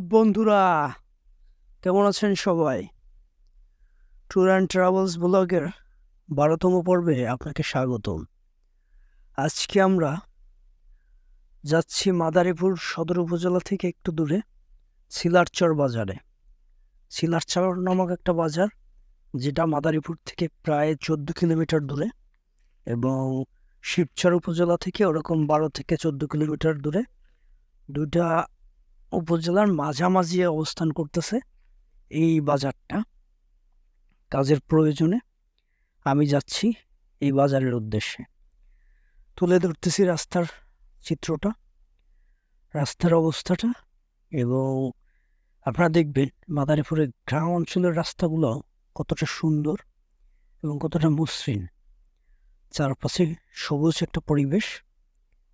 বন্ধুরা, কেমন আছেন সবাই? ট্যুর অ্যান্ড ট্রাভেলস ব্লগের বারোতম পর্বে আপনাকে স্বাগতম। আজকে আমরা যাচ্ছি মাদারীপুর সদর উপজেলা থেকে একটু দূরে সিলারচর বাজারে। সিলারচর নামক একটা বাজার, যেটা মাদারীপুর থেকে প্রায় চোদ্দ কিলোমিটার দূরে এবং শিবচর উপজেলা থেকে ওরকম বারো থেকে চোদ্দ কিলোমিটার দূরে। দুইটা উপজেলার মাঝামাঝি অবস্থান করতেছে এই বাজারটা। কাজের প্রয়োজনে আমি যাচ্ছি এই বাজারের উদ্দেশ্যে। তুলে ধরতেছি রাস্তার চিত্রটা, রাস্তার অবস্থাটা এবং আপনারা দেখবেন মাদারীপুরের গ্রাম অঞ্চলের রাস্তাগুলো কতটা সুন্দর এবং কতটা মসৃণ। চারপাশে সবুজ একটা পরিবেশ।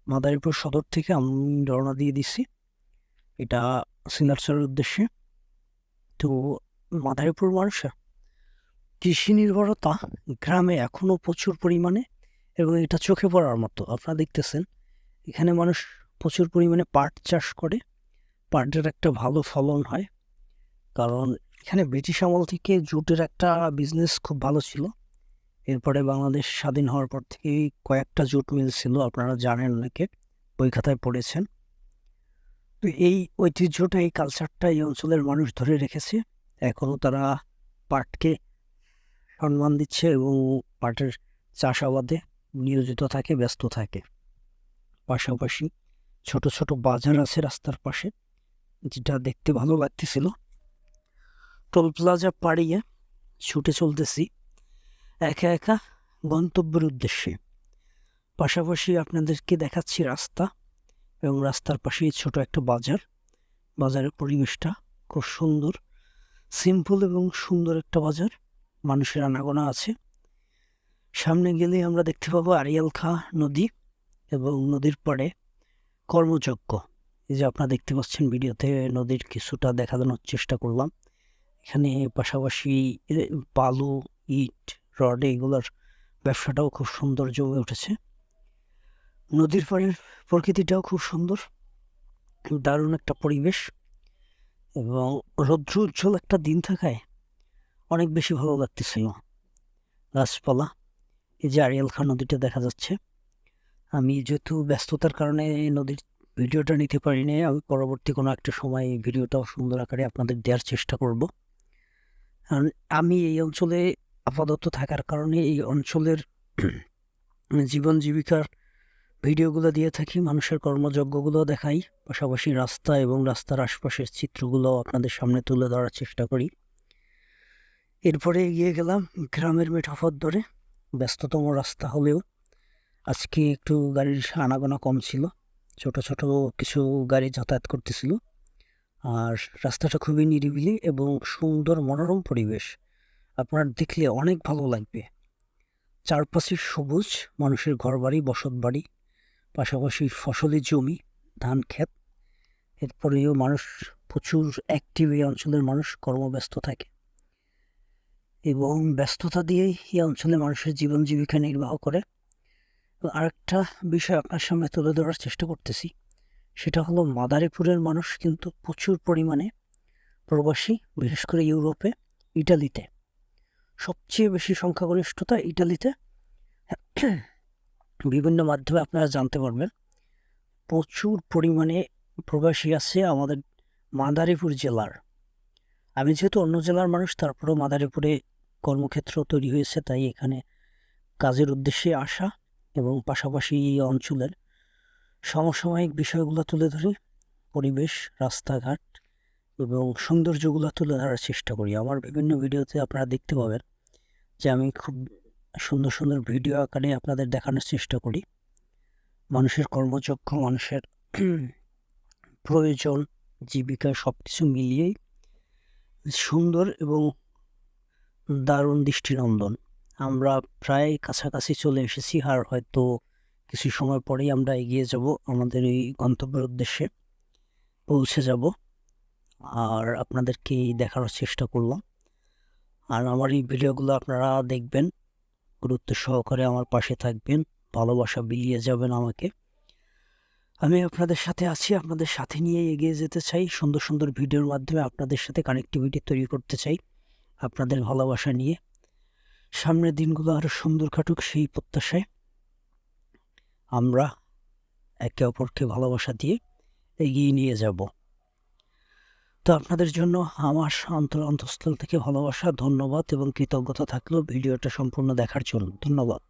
মাদারীপুর সদর থেকে আমি রওনা দিয়ে দিছি। এটা সিলারসের উদ্দেশ্যে। তো মাদারীপুর মানুষের কৃষি নির্ভরতা গ্রামে এখনও প্রচুর পরিমাণে এবং এটা চোখে পড়ার মতো। আপনারা দেখতেছেন, এখানে মানুষ প্রচুর পরিমাণে পাট চাষ করে। পাটের একটা ভালো ফলন হয়। কারণ এখানে ব্রিটিশ আমল থেকে জুটের একটা বিজনেস খুব ভালো ছিল। এরপরে বাংলাদেশ স্বাধীন হওয়ার পর থেকে কয়েকটা জুট মিল ছিল, আপনারা জানেন অনেকে বই খাতায় পড়েছেন। তো এই ঐতিহ্যটা, এই কালচারটা এই অঞ্চলের মানুষ ধরে রেখেছে। এখনও তারা পাটকে সম্মান দিচ্ছে এবং পাটের চাষাবাদে নিয়োজিত থাকে, ব্যস্ত থাকে। পাশাপাশি ছোট ছোট বাজার আছে রাস্তার পাশে, যেটা দেখতে ভালো লাগতেছিল। টোল প্লাজা পাড়িয়ে ছুটে চলতেছি একা একা গন্তব্যের উদ্দেশ্যে। পাশাপাশি আপনাদেরকে দেখাচ্ছি রাস্তা। এবং রাস্তার পাশেই ছোট একটা বাজার। বাজারের পরিবেশটা খুব সুন্দর। সিম্পল এবং সুন্দর একটা বাজার। মানুষের আনাগোনা আছে। সামনে গেলে আমরা দেখতে পাবো আরিয়াল খা নদী এবং নদীর পাড়ে কর্মযজ্ঞ। এই যে আপনারা দেখতে পাচ্ছেন ভিডিওতে নদীর কিছুটা দেখানোর চেষ্টা করলাম। এখানে পাশাপাশি বালু ইট, রড এগুলোর ব্যবসাটাও খুব সুন্দর জমে উঠেছে। নদীর পাড়ের প্রকৃতিটাও খুব সুন্দর। দারুণ একটা পরিবেশ এবং রৌদ্র উজ্জ্বল একটা দিন থাকায় অনেক বেশি ভালো লাগতেছিল। গাছপালা, এই যে আরিয়াল খান নদীটা দেখা যাচ্ছে। আমি যেহেতু ব্যস্ততার কারণে নদীর ভিডিওটা নিতে পারিনি আমি পরবর্তী কোনো একটা সময় এই ভিডিওটাও সুন্দর আকারে আপনাদের দেওয়ার চেষ্টা করব। কারণ আমি এই অঞ্চলে আপাতত থাকার কারণে এই অঞ্চলের জীবন জীবিকার ভিডিওগুলো দিয়ে থাকি, মানুষের কর্মযজ্ঞগুলো দেখাই, পাশাপাশি রাস্তা এবং রাস্তার আশপাশের চিত্রগুলো আপনাদের সামনে তুলে ধরার চেষ্টা করি। এরপরে এগিয়ে গেলাম গ্রামের মেঠাফত ধরে, ব্যস্ততম রাস্তা হলেও। আজকে একটু গাড়ির আনাগোনা কম ছিল, ছোট ছোট কিছু গাড়ি যাতায়াত করতেছিল। আর রাস্তাটা খুবই নিরিবিলি এবং সুন্দর মনোরম পরিবেশ। আপনার দেখলে অনেক ভালো লাগবে। চারপাশে সবুজ, মানুষের ঘরবাড়ি বসত বাড়ি পাশাপাশি ফসলের জমি, ধান ক্ষেত, এরপরেও মানুষ, প্রচুর অ্যাক্টিভ এই অঞ্চলের মানুষ কর্মব্যস্ত থাকে। এবং ব্যস্ততা দিয়েই এই অঞ্চলের মানুষের জীবন জীবিকা নির্বাহ করে। আরেকটা বিষয় আপনার সামনে তুলে ধরার চেষ্টা করতেছি, সেটা হলো মাদারীপুরের মানুষ কিন্তু প্রচুর পরিমাণে প্রবাসী, বিশেষ করে ইউরোপে, ইটালিতে। সবচেয়ে বেশি সংখ্যাগরিষ্ঠতা ইটালিতে। বিভিন্ন মাধ্যমে আপনারা জানতে পারবেন। প্রচুর পরিমাণে প্রবাসী আছে আমাদের মাদারীপুর জেলার। আমি যেহেতু অন্য জেলার মানুষ, তারপরেও মাদারীপুরে কর্মক্ষেত্র তৈরি হয়েছে, তাই এখানে কাজের উদ্দেশ্যে আসা এবং পাশাপাশি এই অঞ্চলের সমসাময়িক বিষয়গুলো তুলে ধরি। পরিবেশ, রাস্তাঘাট এবং সৌন্দর্যগুলো তুলে ধরার চেষ্টা করি। আমার বিভিন্ন ভিডিওতে আপনারা দেখতে পাবেন যে আমি খুব সুন্দর সুন্দর ভিডিও আকারে আপনাদের দেখানোর চেষ্টা করি। মানুষের কর্মযোগ্য মানুষের প্রয়োজন, জীবিকা সব কিছু মিলিয়েই সুন্দর এবং দারুণ দৃষ্টিনন্দন। আমরা প্রায় কাছাকাছি চলে এসেছি আর হয়তো কিছু সময় পরেই আমরা এগিয়ে যাব আমাদের এই গন্তব্যের উদ্দেশ্যে। পৌঁছে যাব আর আপনাদেরকে দেখানোর চেষ্টা করলাম। আর আমার এই ভিডিওগুলো আপনারা দেখবেন। গুরুত্ব সহকারে আমার পাশে থাকবেন, ভালোবাসা বিলিয়ে যাবেন আমাকে। আমি আপনাদের সাথে আছি, আপনাদের সাথে নিয়ে এগিয়ে যেতে চাই, সুন্দর সুন্দর ভিডিওর মাধ্যমে আপনাদের সাথে কানেক্টিভিটি তৈরি করতে চাই, আপনাদের ভালোবাসা নিয়ে। সামনের দিনগুলো আরও সুন্দর কাটুক সেই প্রত্যাশায়। আমরা একে অপরকে ভালোবাসা দিয়ে এগিয়ে নিয়ে যাব। তো আপনাদের জন্য আমার অন্তর অন্তঃস্থল থেকে ভালোবাসা, ধন্যবাদ এবং কৃতজ্ঞতা থাকল। ভিডিওটা সম্পূর্ণ দেখার জন্য। ধন্যবাদ।